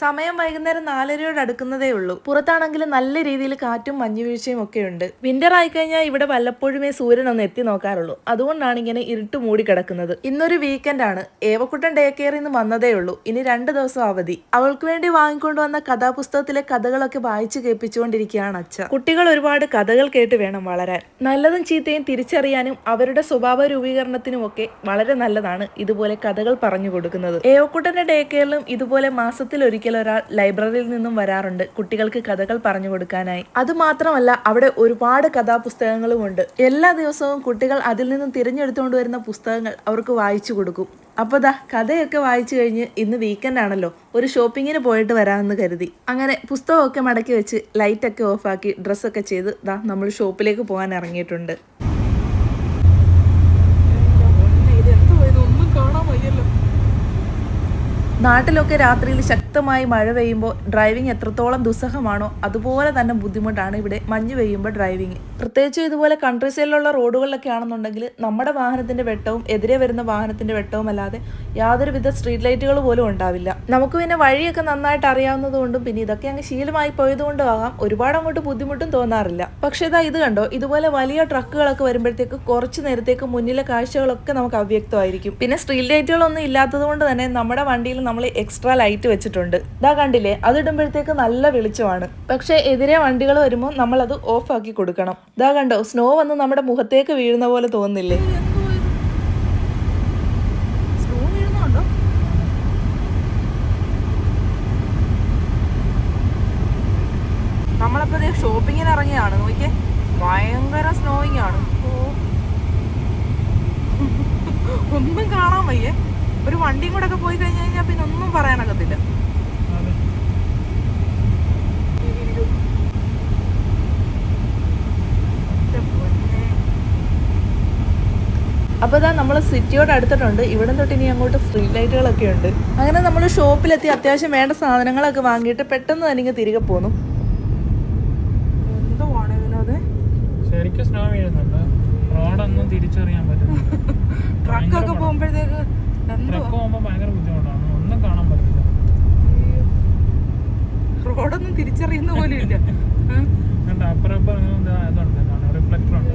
സമയം വൈകുന്നേരം നാലരയോട് അടുക്കുന്നതേ ഉള്ളൂ. പുറത്താണെങ്കിൽ നല്ല രീതിയിൽ കാറ്റും മഞ്ഞുവീഴ്ചയും ഒക്കെ ഉണ്ട് വിന്റർ ആയി ആയിക്കഴിഞ്ഞാൽ ഇവിടെ വല്ലപ്പോഴുമേ സൂര്യൻ ഒന്ന് എത്തി നോക്കാറുള്ളൂ. അതുകൊണ്ടാണ് ഇങ്ങനെ ഇരുട്ട് മൂടി കിടക്കുന്നത്. ഇന്നൊരു വീക്കെൻഡ് ആണ്. ഏവക്കുട്ടൻ ഡേ കെയറിൽ നിന്ന് വന്നതേ ഉള്ളൂ. ഇനി രണ്ട് ദിവസം അവധി. അവൾക്ക് വേണ്ടി വാങ്ങിക്കൊണ്ടുവന്ന കഥാപുസ്തകത്തിലെ കഥകളൊക്കെ വായിച്ചു കേൾപ്പിച്ചുകൊണ്ടിരിക്കുകയാണ് അച്ഛ കുട്ടികൾ ഒരുപാട് കഥകൾ കേട്ട് വേണം വളരാൻ. നല്ലതും ചീത്തയും തിരിച്ചറിയാനും അവരുടെ സ്വഭാവ രൂപീകരണത്തിനും ഒക്കെ വളരെ നല്ലതാണ് ഇതുപോലെ കഥകൾ പറഞ്ഞു കൊടുക്കുന്നത്. ഏവക്കുട്ടന്റെ ഡേ കെയറിലും ഇതുപോലെ മാസത്തിൽ ഒരിക്കൽ ഒരാൾ ലൈബ്രറിയിൽ നിന്നും വരാറുണ്ട് കുട്ടികൾക്ക് കഥകൾ പറഞ്ഞു കൊടുക്കാനായി. അതുമാത്രമല്ല അവിടെ ഒരുപാട് കഥാപുസ്തകങ്ങളും ഉണ്ട്. എല്ലാ ദിവസവും കുട്ടികൾ അതിൽ നിന്നും തിരഞ്ഞെടുത്തുകൊണ്ട് വരുന്ന പുസ്തകങ്ങൾ അവർക്ക് വായിച്ചു കൊടുക്കും. അപ്പോൾ ദാ കഥയൊക്കെ വായിച്ചു കഴിഞ്ഞ് ഇന്ന് വീക്കെൻഡ് ആണല്ലോ. ഒരു ഷോപ്പിങ്ങിന് പോയിട്ട് വരാമെന്ന് കരുതി. അങ്ങനെ പുസ്തകമൊക്കെ മടക്കി വെച്ച് ലൈറ്റൊക്കെ ഓഫാക്കി ഡ്രസ്സൊക്കെ ചെയ്ത് ദാ നമ്മൾ ഷോപ്പിലേക്ക് പോകാൻ ഇറങ്ങിയിട്ടുണ്ട്. നാട്ടിലൊക്കെ രാത്രിയിൽ ശക്തമായി മഴ പെയ്യുമ്പോൾ ഡ്രൈവിംഗ് എത്രത്തോളം ദുസ്സഹമാണോ അതുപോലെ തന്നെ ബുദ്ധിമുട്ടാണ് ഇവിടെ മഞ്ഞ് പെയ്യുമ്പോൾ ഡ്രൈവിംഗ് പ്രത്യേകിച്ച് ഇതുപോലെ കൺട്രി സൈഡിലുള്ള റോഡുകളിലൊക്കെ ആണെന്നുണ്ടെങ്കിൽ നമ്മുടെ വാഹനത്തിന്റെ വെട്ടവും എതിരെ വരുന്ന വാഹനത്തിന്റെ വെട്ടവും അല്ലാതെ യാതൊരുവിധ സ്ട്രീറ്റ് ലൈറ്റുകൾ പോലും ഉണ്ടാവില്ല. നമുക്ക് പിന്നെ വഴിയൊക്കെ നന്നായിട്ട് അറിയാവുന്നതുകൊണ്ടും പിന്നെ ഇതൊക്കെ അങ്ങ് ശീലമായി പോയതുകൊണ്ടും ആകാം. ഒരുപാട് അങ്ങോട്ട് ബുദ്ധിമുട്ടും തോന്നാറില്ല. പക്ഷേ ഇതാ ഇത് കണ്ടോ? ഇതുപോലെ വലിയ ട്രക്കുകളൊക്കെ വരുമ്പോഴത്തേക്ക് കുറച്ച് നേരത്തേക്ക് മുന്നിലെ കാഴ്ചകളൊക്കെ നമുക്ക് അവ്യക്തമായിരിക്കും. പിന്നെ സ്ട്രീറ്റ് ലൈറ്റുകളൊന്നും ഇല്ലാത്തത് കൊണ്ട് തന്നെ നമ്മുടെ വണ്ടിയിൽ നമ്മൾ എക്സ്ട്രാ ലൈറ്റ് വെച്ചിട്ടുണ്ട്. ഇതാ കണ്ടില്ലേ? അതിടുമ്പോഴത്തേക്ക് നല്ല വെളിച്ചമാണ്. പക്ഷേ എതിരെ വണ്ടികൾ വരുമ്പോൾ നമ്മൾ അത് ഓഫ് ആക്കി കൊടുക്കണം. ഇതാ കണ്ടോ? സ്നോ വന്ന് നമ്മുടെ മുഖത്തേക്ക് വീഴുന്ന പോലെ തോന്നുന്നില്ലേ? ഷോപ്പിങ്ങിന് ഇറങ്ങിയാണ്. നോക്കിയേ ഭയങ്കര സ്നോയിങ് ആണ്. ഒന്നും കാണാൻ വയ്യേ. ഒരു വണ്ടിയും കൂടെ ഒക്കെ പോയി കഴിഞ്ഞു കഴിഞ്ഞാൽ പിന്നെ ഒന്നും പറയാനൊക്കത്തില്ല എന്റെ പൊന്നേ. അപ്പോൾ ഇതാ നമ്മൾ സിറ്റിയോട് അടുത്തിട്ടുണ്ട്. ഇവിടെ തൊട്ട് ഇനി അങ്ങോട്ട് സ്ട്രീറ്റ് ലൈറ്റുകളൊക്കെ ഉണ്ട്. അങ്ങനെ നമ്മൾ ഷോപ്പിലെത്തി അത്യാവശ്യം വേണ്ട സാധനങ്ങളൊക്കെ വാങ്ങിയിട്ട് പെട്ടെന്ന് തന്നെ ഇങ്ങ് തിരികെ പോന്നു. എന്തുവാണ് ഇതിനത് ശരിക്കും സ്നോ വീഴുന്നുണ്ട്. റോഡൊന്നും തിരിച്ചറിയാൻ പറ്റുന്നില്ല. ട്രക്കൊക്കെ പോകുമ്പോഴത്തേക്ക് ട്രക്ക് പോകുമ്പോൾ ഭയങ്കര ബുദ്ധിമുട്ടാണ് ഒന്നും കാണാൻ പറ്റില്ല റോഡൊന്നും തിരിച്ചറിയുന്ന പോലും ഇല്ല.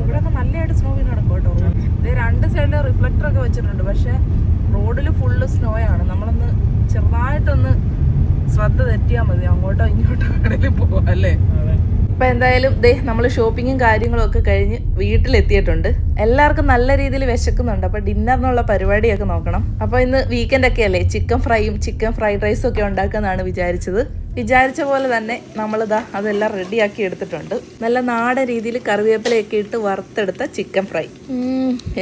ഇവിടെയൊക്കെ നല്ലതായിട്ട് സ്നോ വീണ് നടക്കും കേട്ടോ. രണ്ട് സൈഡിൽ റിഫ്ലക്ടർ ഒക്കെ വെച്ചിട്ടുണ്ട്. പക്ഷെ റോഡിൽ ഫുള്ള് സ്നോ ആണ്. നമ്മളൊന്ന് ചെറുതായിട്ടൊന്ന് ശ്രദ്ധ തെറ്റിയാൽ മതി. അങ്ങോട്ടോ ഇങ്ങോട്ടോ കടയിൽ പോവാം അല്ലേ? അപ്പൊ എന്തായാലും ദേ നമ്മൾ ഷോപ്പിങ്ങും കാര്യങ്ങളും ഒക്കെ കഴിഞ്ഞ് വീട്ടിലെത്തിയിട്ടുണ്ട്. എല്ലാവർക്കും നല്ല രീതിയിൽ വിശക്കുന്നുണ്ട്. അപ്പൊ ഡിന്നറിനുള്ള പരിപാടിയൊക്കെ നോക്കണം. അപ്പൊ ഇന്ന് വീക്കെൻഡ് ഒക്കെ അല്ലേ? ചിക്കൻ ഫ്രൈയും ചിക്കൻ ഫ്രൈഡ് റൈസും ഒക്കെ ഉണ്ടാക്കാന്നാണ് വിചാരിച്ചത്. വിചാരിച്ച പോലെ തന്നെ നമ്മളിതാ അതെല്ലാം റെഡിയാക്കി എടുത്തിട്ടുണ്ട്. നല്ല നാടൻ രീതിയിൽ കറിവേപ്പിലയൊക്കെ ഇട്ട് വറുത്തെടുത്ത ചിക്കൻ ഫ്രൈ.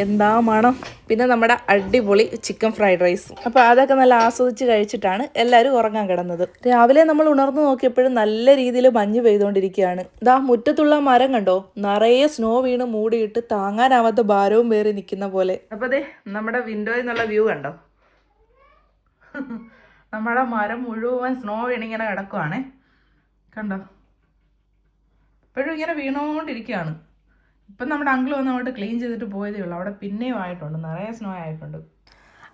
എന്താ മണം. പിന്നെ നമ്മുടെ അടിപൊളി ചിക്കൻ ഫ്രൈഡ് റൈസ്. അപ്പോൾ അതൊക്കെ നല്ല ആസ്വദിച്ച് കഴിച്ചിട്ടാണ് എല്ലാവരും ഉറങ്ങാൻ കിടന്നത്. രാവിലെ നമ്മൾ ഉണർന്നു നോക്കിയപ്പോഴും നല്ല രീതിയിൽ മഞ്ഞ് പെയ്തുകൊണ്ടിരിക്കുകയാണ്. ഇതാ മുറ്റത്തുള്ള മരം കണ്ടോ? നിറയെ സ്നോ വീണ് മൂടിയിട്ട് താങ്ങാനാവാത്ത ഭാരവും വേറി നിൽക്കുന്ന പോലെ. അപ്പോൾ അതെ നമ്മുടെ വിൻഡോയിൽ നിന്നുള്ള വ്യൂ കണ്ടോ? നമ്മുടെ മരം മുഴുവൻ സ്നോ വീണിങ്ങനെ കിടക്കുവാണേ. കണ്ടോ? ഇപ്പോഴും ഇങ്ങനെ വീണുകൊണ്ടിരിക്കുകയാണ് ഇപ്പം നമ്മുടെ അങ്കിൾ വന്ന് അങ്ങോട്ട് ക്ലീൻ ചെയ്തിട്ട് പോയതേ ഉള്ളൂ. അവിടെ പിന്നെയും ആയിട്ടുണ്ട്. നിറയെ സ്നോ ആയിട്ടുണ്ട്.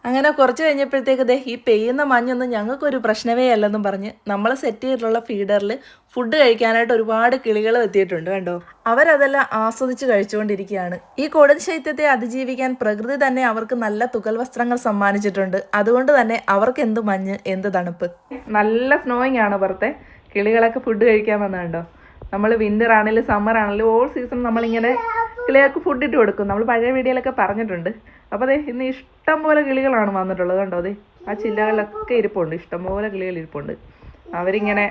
അങ്ങനെ കുറച്ച് കഴിഞ്ഞപ്പോഴത്തേക്ക് ദേ ഈ പെയ്യുന്ന മഞ്ഞൊന്നും ഞങ്ങൾക്കൊരു പ്രശ്നമേ അല്ലെന്നും പറഞ്ഞ് നമ്മൾ സെറ്റ് ചെയ്തിട്ടുള്ള ഫീഡറിൽ ഫുഡ് കഴിക്കാനായിട്ട് ഒരുപാട് കിളികൾ എത്തിയിട്ടുണ്ട് കണ്ടോ? അവരതെല്ലാം ആസ്വദിച്ച് കഴിച്ചുകൊണ്ടിരിക്കുകയാണ്. ഈ കൊടും ശൈത്യത്തെ അതിജീവിക്കാൻ പ്രകൃതി തന്നെ അവർക്ക് നല്ല തുകൽ വസ്ത്രങ്ങൾ സമ്മാനിച്ചിട്ടുണ്ട്. അതുകൊണ്ട് തന്നെ അവർക്ക് എന്ത് മഞ്ഞ് എന്ത് തണുപ്പ്. നല്ല സ്നോയിങ് ആണ് പുറത്തെ കിളികളൊക്കെ ഫുഡ് കഴിക്കാൻ വന്നതുണ്ടോ നമ്മൾ വിന്റർ ആണെങ്കിലും സമ്മർ ആണെങ്കിലും ഓൾ സീസൺ നമ്മളിങ്ങനെ കിളികൾക്ക് ഫുഡ് ഇട്ട് കൊടുക്കും. നമ്മൾ പഴയ വീഡിയോയിലൊക്കെ പറഞ്ഞിട്ടുണ്ട്. അപ്പോൾ അതെ ഇന്ന് ഇഷ്ടം പോലെ കിളികളാണ് വന്നിട്ടുള്ളത് കണ്ടോ അതെ ആ ചില്ലകളിലൊക്കെ ഇരിപ്പുണ്ട് ഇഷ്ടംപോലെ കിളികൾ ഇരിപ്പുണ്ട്. അവരിങ്ങനെ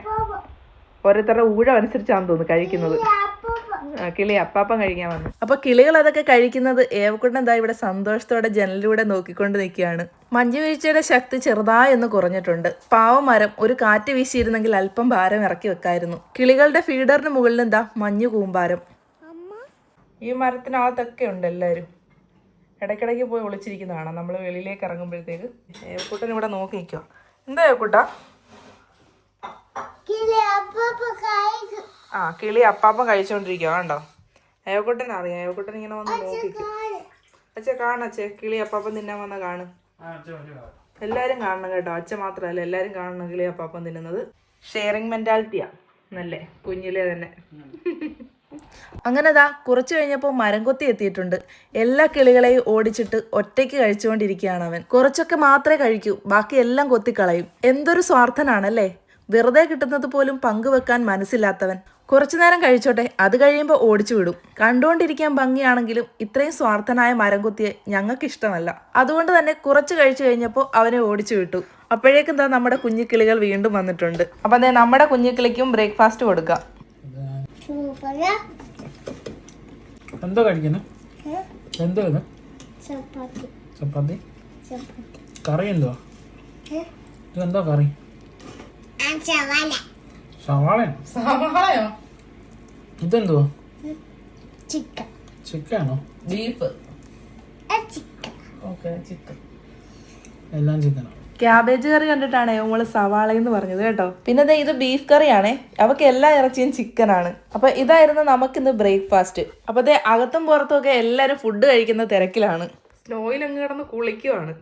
ഓരോരുത്തരുടെ ഊഴം അനുസരിച്ചാണ് തോന്നുന്നു കഴിക്കുന്നത്. കിളി അപ്പാപ്പം കഴിക്കാൻ വന്നു. അപ്പൊ കിളികൾ അതൊക്കെ കഴിക്കുന്നത് ഏവക്കുട്ടൻ എന്താ ഇവിടെ സന്തോഷത്തോടെ ജനലിലൂടെ നോക്കിക്കൊണ്ട് നിൽക്കുകയാണ്. മഞ്ഞു വീഴ്ചയുടെ ശക്തി ചെറുതായി ഒന്ന് കുറഞ്ഞിട്ടുണ്ട്. പാവമരം ഒരു കാറ്റ് വീശിയിരുന്നെങ്കിൽ അല്പം ഭാരം ഇറക്കി വെക്കായിരുന്നു. കിളികളുടെ ഫീഡറിന് മുകളിൽ എന്താ മഞ്ഞു കൂമ്പാരം. ഈ മരത്തിനകത്തൊക്കെ ഉണ്ട് എല്ലാവരും ഇടയ്ക്കിടയ്ക്ക് പോയി ഒളിച്ചിരിക്കുന്നതാണ്. നമ്മൾ വെളിയിലേക്ക് ഇറങ്ങുമ്പോഴത്തേക്ക് കുട്ടൻ ഇവിടെ നോക്കി നിൽക്കുക എന്താ ഏവക്കുട്ട ആ കിളി അപ്പാപ്പം കഴിച്ചോണ്ടിരിക്കുക കണ്ടോ? ഏവക്കുട്ടൻ അറിയാം. ഏവക്കുട്ടൻ ഇങ്ങനെ വന്ന് നോക്കിക്കും അച്ഛ കാണച്ചേ കിളി അപ്പാപ്പം തിന്നാൻ വന്ന കാണ്. എല്ലാരും കാണണം കേട്ടോ. അച്ഛൻ മാത്രമല്ല എല്ലാരും കാണണം കിളി അപ്പാപ്പം തിന്നുന്നത്. ഷെയറിങ് മെന്റാലിറ്റിയാ നല്ലേ കുഞ്ഞിലെ തന്നെ. അങ്ങനെ ദാ കുറച്ചു കഴിഞ്ഞപ്പോൾ മരം കൊത്തി എത്തിയിട്ടുണ്ട്. എല്ലാ കിളികളെയും ഓടിച്ചിട്ട് ഒറ്റയ്ക്ക് കഴിച്ചുകൊണ്ടിരിക്കുകയാണ് അവൻ കുറച്ചൊക്കെ മാത്രമേ കഴിക്കൂ ബാക്കി എല്ലാം കൊത്തിക്കളയും. എന്തൊരു സ്വാർത്ഥനാണല്ലേ? വെറുതെ കിട്ടുന്നത് പോലും പങ്കുവെക്കാൻ മനസ്സില്ലാത്തവൻ. കുറച്ചു നേരം കഴിച്ചോട്ടെ അത് കഴിയുമ്പോൾ ഓടിച്ചു വിടും. കണ്ടുകൊണ്ടിരിക്കാൻ ഭംഗിയാണെങ്കിലും ഇത്രയും സ്വാർത്ഥനായ മരം കൊത്തിയെ ഞങ്ങൾക്ക് ഇഷ്ടമല്ല. അതുകൊണ്ട് തന്നെ കുറച്ച് കഴിച്ചു കഴിഞ്ഞപ്പോൾ അവനെ ഓടിച്ചു വിട്ടു. അപ്പോഴേക്കും എന്താ നമ്മുടെ കുഞ്ഞിക്കിളികൾ വീണ്ടും വന്നിട്ടുണ്ട്. അപ്പം അതെ നമ്മുടെ കുഞ്ഞിക്കിളിക്കും ബ്രേക്ക്ഫാസ്റ്റ് കൊടുക്കാം. എന്തോ കഴിക്കുന്നു? എന്തോ ഇത്? ചപ്പാത്തി. ചപ്പാത്തി? ചപ്പാത്തി. കറി എന്തുവാ? ഇതെന്തോ കറി? സവാള. സവാളയോ? ഇതെന്തുവാ? ചിക്കൻ. ചിക്കനാണോ? ബീഫ്. ചിക്കൻ. Okay chicken. എല്ലാം ചിക്കനോ. ക്യാബേജ് കറി കണ്ടിട്ടാണ് നമ്മൾ സവാള എന്ന് പറഞ്ഞത് കേട്ടോ. പിന്നെ ഇത് ബീഫ് കറിയാണേ അവക്ക് എല്ലാ ഇറച്ചിയും ചിക്കനാണ് അപ്പൊ ഇതായിരുന്നു നമുക്കിന്ന് ബ്രേക്ക്ഫാസ്റ്റ് അപ്പൊ അതെ അകത്തും പുറത്തും ഒക്കെ എല്ലാരും ഫുഡ് കഴിക്കുന്ന തിരക്കിലാണ്. സ്ലോയിൽ അങ്ങ് കിടന്ന് കുളിക്കുവാണ്.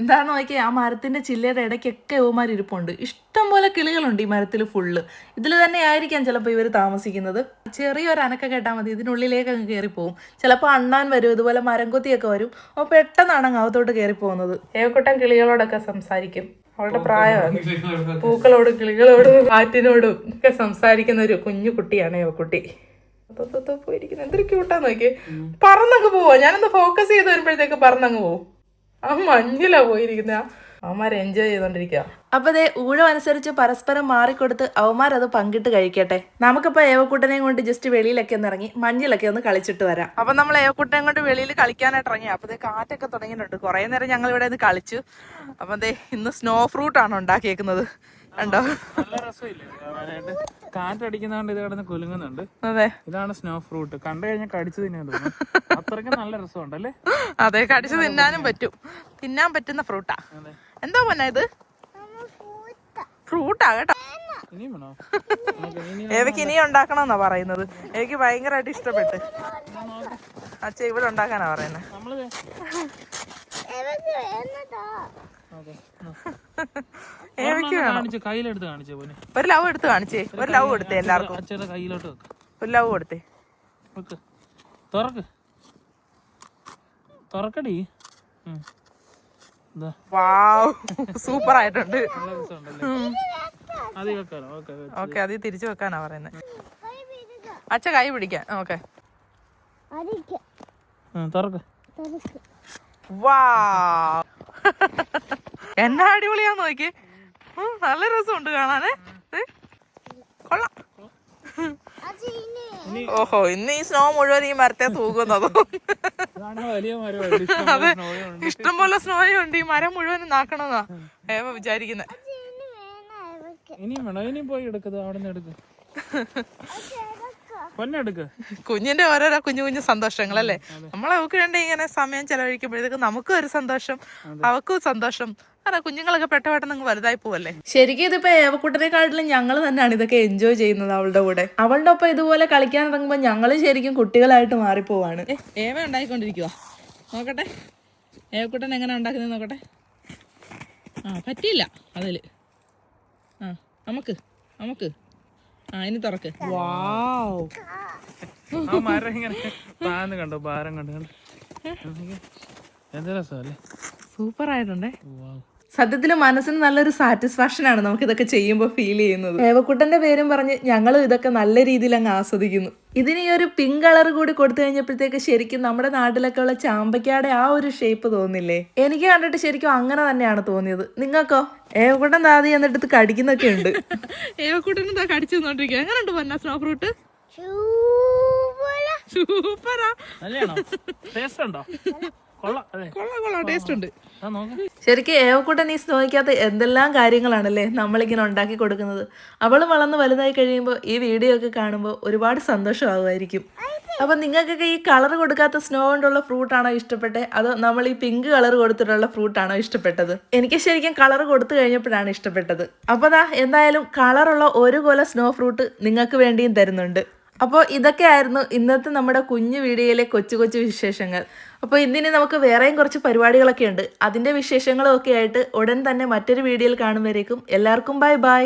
എന്താന്ന് നോക്കിയാൽ ആ മരത്തിന്റെ ചില്ലയുടെ ഇടയ്ക്കൊക്കെ ഇവമാർ ഇരിപ്പുണ്ട്. ഇഷ്ടം പോലെ കിളികളുണ്ട് ഈ മരത്തിൽ ഫുള്ള് ഇതിൽ തന്നെ ആയിരിക്കാം ചിലപ്പോൾ ഇവർ താമസിക്കുന്നത്. ചെറിയൊരു അനക്ക കേട്ടാൽ മതി ഇതിനുള്ളിലേക്ക് അങ്ങ് കയറിപ്പോവും പോകും ചിലപ്പോൾ അണ്ണാൻ വരും ഇതുപോലെ മരം കൊത്തിയൊക്കെ വരും. അപ്പോൾ പെട്ടെന്നാണ് അങ്ങ് അകത്തോട്ട് കയറിപ്പോകുന്നത് ഏവക്കൂട്ടം കിളികളോടൊക്കെ സംസാരിക്കും. അവളുടെ പ്രായമാണ് പൂക്കളോടും കിളികളോടും കാറ്റിനോടും ഒക്കെ സംസാരിക്കുന്ന ഒരു കുഞ്ഞു കുട്ടിയാണ് ഏവക്കുട്ടി പോയിരിക്കുന്നത് എന്തൊരു ക്യൂട്ടാന്ന് നോക്കിയേ. പറന്നങ്ങ് പോവാ. ഞാനൊന്ന് ഫോക്കസ് ചെയ്ത് വരുമ്പോഴത്തേക്ക് പറന്നങ്ങ് പോവും. ആ മഞ്ഞിലാ പോയിരിക്കുന്ന. അവന്മാർ എൻജോയ് ചെയ്തോണ്ടിരിക്കുക അപ്പൊ ദേ ഊഴം അനുസരിച്ച് പരസ്പരം മാറിക്കൊടുത്ത് അവന്മാർ അത് പങ്കിട്ട് കഴിക്കട്ടെ. നമുക്കിപ്പോ ഏവക്കൂട്ടനെയും കൊണ്ട് ജസ്റ്റ് വെളിയിലൊക്കെ ഒന്ന് ഇറങ്ങി മഞ്ഞിലൊക്കെ ഒന്ന് കളിച്ചിട്ട് വരാം. അപ്പൊ നമ്മൾ ഏവക്കൂട്ടനെ കൊണ്ട് വെളിയിൽ കളിക്കാനായിട്ട് ഇറങ്ങി. അപ്പൊ ദേ കാറ്റൊക്കെ തുടങ്ങിയിട്ടുണ്ട്. കുറെ നേരം ഞങ്ങൾ ഇവിടെ നിന്ന് കളിച്ചു. അപ്പൊ ദേ ഇന്ന് സ്നോ ഫ്രൂട്ട് ആണ് ഉണ്ടാക്കിയേക്കുന്നത്. കാണാനായിട്ട്. കാറ്റടിക്കുന്നതുകൊണ്ട് ഇത് കിടന്ന് കുലുങ്ങുന്നുണ്ട്. അതെ. ഇതാണ് സ്നോ ഫ്രൂട്ട് കണ്ടു കഴിഞ്ഞാൽ കടിച്ചു തിന്നാൻ തോന്നും. അത്രയ്ക്ക് നല്ല രസമുണ്ടല്ലേ? അതെ കടിച്ചു തിന്നാനും പറ്റും. തിന്നാൻ പറ്റുന്ന ഫ്രൂട്ടാ എന്താ എന്തോ പൊന്നെ ഇത്? ഫ്രൂട്ടാ കേട്ടോ. ഇനിയും ഏവയ്ക്ക് ഇനി ഉണ്ടാക്കണമെന്നാ പറയുന്നത്? എനിക്ക് ഭയങ്കരമായിട്ട് ഇഷ്ടപ്പെട്ട്? അച്ഛ ഇവിടെ ഉണ്ടാക്കാനാ പറയുന്നത് നമ്മൾ കാണിച്ചു കയ്യിലെടുത്ത് കാണിച്ചേ പോലെ ഒരു ലവ് എടുത്ത് കാണിച്ചേ. ഒരു ലവ് കൊടുത്തേ എല്ലാവർക്കും. അച്ഛയുടെ കയ്യിലോട്ട് വെക്ക്. ഒരു ലവ് കൊടുത്തേ. വെക്ക്. തുറക്ക്. തുറക്കടി. സൂപ്പർ ആയിട്ടുണ്ട്. ഓക്കെ ഓക്കെ അത് തിരിച്ചു വെക്കാനാ പറയുന്നത് അച്ഛ കൈ പിടിക്കാൻ ഓക്കെ. തുറക്ക്. തെറുക്ക്. വാ എന്നാ അടിപൊളിയാന്ന് നോക്കി ഉം, നല്ല രസമുണ്ട് കാണാനേ. കൊള്ളാം. ഇനി ഓഹോ ഇന്ന് ഈ സ്നോ മുഴുവൻ ഈ മരത്തെ തൂകുന്നതോ? അതെ. ഇഷ്ടംപോലെ. സ്നോയും ഉണ്ട്. ഈ മരം മുഴുവൻ നാക്കണമെന്നാ ഏവ വിചാരിക്കുന്നത് ഇനി വേണം ഇനി പോയി എടുക്കത് അവിടെ നിന്ന് എടുക്ക്. കുഞ്ഞിന്റെ ഓരോരോ കുഞ്ഞു കുഞ്ഞു സന്തോഷങ്ങൾ അല്ലേ നമ്മളെ അവക്ക് വേണ്ടി ഇങ്ങനെ സമയം ചെലവഴിക്കുമ്പോഴത്തേക്ക് നമുക്കും ഒരു സന്തോഷം അവക്കും സന്തോഷം. കാരണം കുഞ്ഞുങ്ങളൊക്കെ പെട്ട പെട്ടെന്ന് വലുതായി പോവല്ലേ? ശരിക്കും ഇതിപ്പോ ഏവക്കുട്ടനെക്കാട്ടിലും ഞങ്ങൾ തന്നെയാണ് ഇതൊക്കെ എൻജോയ് ചെയ്യുന്നത് അവളുടെ കൂടെ. അവളുടെ ഒപ്പം ഇതുപോലെ കളിക്കാൻ ഇറങ്ങുമ്പോൾ ഞങ്ങൾ ശരിക്കും കുട്ടികളായിട്ട് മാറിപ്പോവാണ്. പോവാണ് ഏവ ഉണ്ടായിക്കൊണ്ടിരിക്കുക നോക്കട്ടെ. ഏവക്കുട്ടൻ എങ്ങനെ ഉണ്ടാക്കുന്നത് നോക്കട്ടെ. ആ പറ്റിയില്ല അതിൽ. ആ നമുക്ക് നമുക്ക്. ആ ഇനി തുറക്ക്. വാവ്. ആ മരം ഇങ്ങനെ താന്ന് കണ്ടോ ഭാരം കണ്ടോ? കണ്ടോ? എന്ത് രസമല്ലേ? സൂപ്പർ ആയിട്ടുണ്ടേ വാവ്. സത്യത്തിൽ മനസ്സിന് നല്ലൊരു സാറ്റിസ്ഫാക്ഷൻ ആണ് നമുക്ക് ഇതൊക്കെ ചെയ്യുമ്പോൾ ഫീൽ ചെയ്യുന്നത്. ഏവക്കുട്ടന്റെ പേരും പറഞ്ഞ് ഞങ്ങളും ഇതൊക്കെ നല്ല രീതിയിൽ അങ്ങ് ആസ്വദിക്കുന്നു. ഇതിന് ഈ ഒരു പിങ്ക് കളർ കൂടി കൊടുത്തു കഴിഞ്ഞപ്പോഴത്തേക്ക് ശരിക്കും നമ്മുടെ നാട്ടിലൊക്കെ ഉള്ള ചാമ്പയ്ക്കാടെ ആ ഒരു ഷേപ്പ് തോന്നില്ലേ? എനിക്ക് കണ്ടിട്ട് ശരിക്കും അങ്ങനെ തന്നെയാണ് തോന്നിയത്. നിങ്ങൾക്കോ? ഏവക്കുട്ടൻ താതി എന്നിട്ട് കടിക്കുന്നൊക്കെ ഉണ്ട്. ഏവക്കുട്ടൻ എന്താ കടിച്ചു എങ്ങനെയുണ്ട് സ്നോ ഫ്രൂട്ട്? സൂപ്പറാ. നല്ലയാണോ? ടേസ്റ്റ് ഉണ്ടോ? കൊള്ളാം അതെ കൊള്ളാം കൊള്ളാം. ടേസ്റ്റ് ഉണ്ട്. ആ നോക്ക്. ശരിക്കും ഏവക്കൂട്ട ഈ സ്നോയ്ക്കകത്ത് എന്തെല്ലാം കാര്യങ്ങളാണല്ലേ നമ്മളിങ്ങനെ ഉണ്ടാക്കി കൊടുക്കുന്നത്? അവൾ വളർന്ന് വലുതായി കഴിയുമ്പോൾ ഈ വീഡിയോ ഒക്കെ കാണുമ്പോൾ ഒരുപാട് സന്തോഷമാകുമായിരിക്കും അപ്പം നിങ്ങൾക്കൊക്കെ ഈ കളർ കൊടുക്കാത്ത സ്നോ കൊണ്ടുള്ള ഫ്രൂട്ട് ആണോ ഇഷ്ടപ്പെട്ടേ? അതോ നമ്മൾ ഈ പിങ്ക് കളർ കൊടുത്തിട്ടുള്ള ഫ്രൂട്ട് ആണോ ഇഷ്ടപ്പെട്ടത്? എനിക്ക് ശരിക്കും കളർ കൊടുത്തു കഴിഞ്ഞപ്പോഴാണ് ഇഷ്ടപ്പെട്ടത്. അപ്പോൾ ദാ എന്തായാലും കളറുള്ള ഒരു കൊല സ്നോ ഫ്രൂട്ട് നിങ്ങൾക്ക് വേണ്ടിയും തരുന്നുണ്ട്. അപ്പോൾ ഇതൊക്കെ ആയിരുന്നു ഇന്നത്തെ നമ്മുടെ കുഞ്ഞു വീഡിയോയിലെ കൊച്ചു കൊച്ചു വിശേഷങ്ങൾ. അപ്പോൾ ഇന്നിനി നമുക്ക് വേറെയും കുറച്ച് പരിപാടികളൊക്കെ ഉണ്ട്. അതിന്റെ വിശേഷങ്ങളും ഒക്കെ ആയിട്ട് ഉടൻ തന്നെ മറ്റൊരു വീഡിയോയിൽ കാണുമ്പോഴേക്കും എല്ലാവർക്കും ബൈ ബൈ